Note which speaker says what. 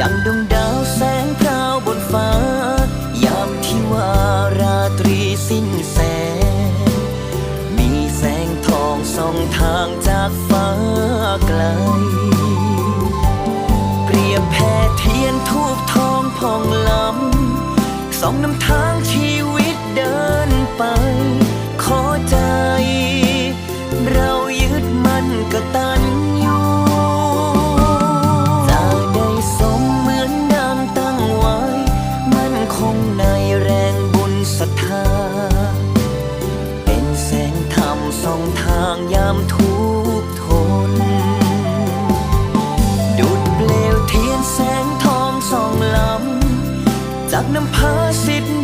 Speaker 1: ดังดวงดาวแสงพราวบนฟ้า ยามที่ว่าราตรีสิ้นแสง มีแสงทองส่องทางจากฟ้าไกล เปรียบแผ่เทียนทูบทองพองล้ำส่องนำทางชีวิตเดินไป ขอใจ เรายึดมั่นก็ต งในแรงบุญศรัทธา เป็นแสงธรรมส่องทางยามทุกทนดูดเปลวเทียนแสงทองส่องล้ำ จากน้ำพาสิทธิ์